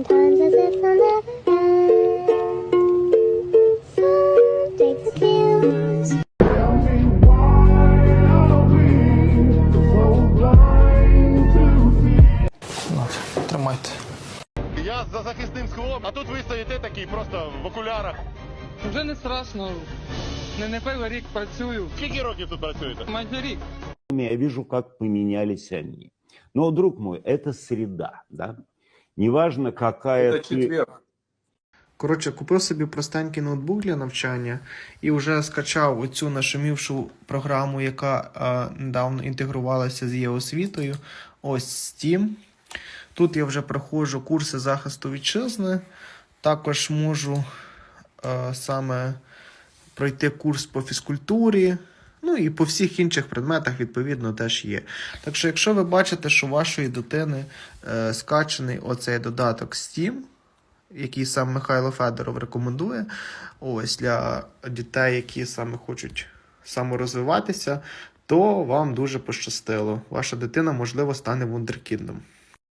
sometimes as if they'll never end. Some take the cues. От, тримайте. Я за захисним склом, а тут ви стоїте такий просто в окулярах. Вже не страшно. Не, не перший рік працюю. Скільки років тут працюєте? Майже рік. Я вижу, как поменялись они. Но, друг мой, это среда, да? Неважно, какая ты... Коротше, купив собі простенький ноутбук для навчання і вже скачав оцю нашумівшу програму, яка е, недавно інтегрувалася з є-освітою. Ось Steam. Тут я вже проходжу курси захисту вітчизни. Також можу е, саме пройти курс по фізкультурі. Ну і по всіх інших предметах, відповідно, теж є. Так що, якщо ви бачите, що у вашої дитини е, скачаний оцей додаток Steam, який сам Михайло Федоров рекомендує, ось для дітей, які саме хочуть саморозвиватися, то вам дуже пощастило. Ваша дитина, можливо, стане вундеркіндом.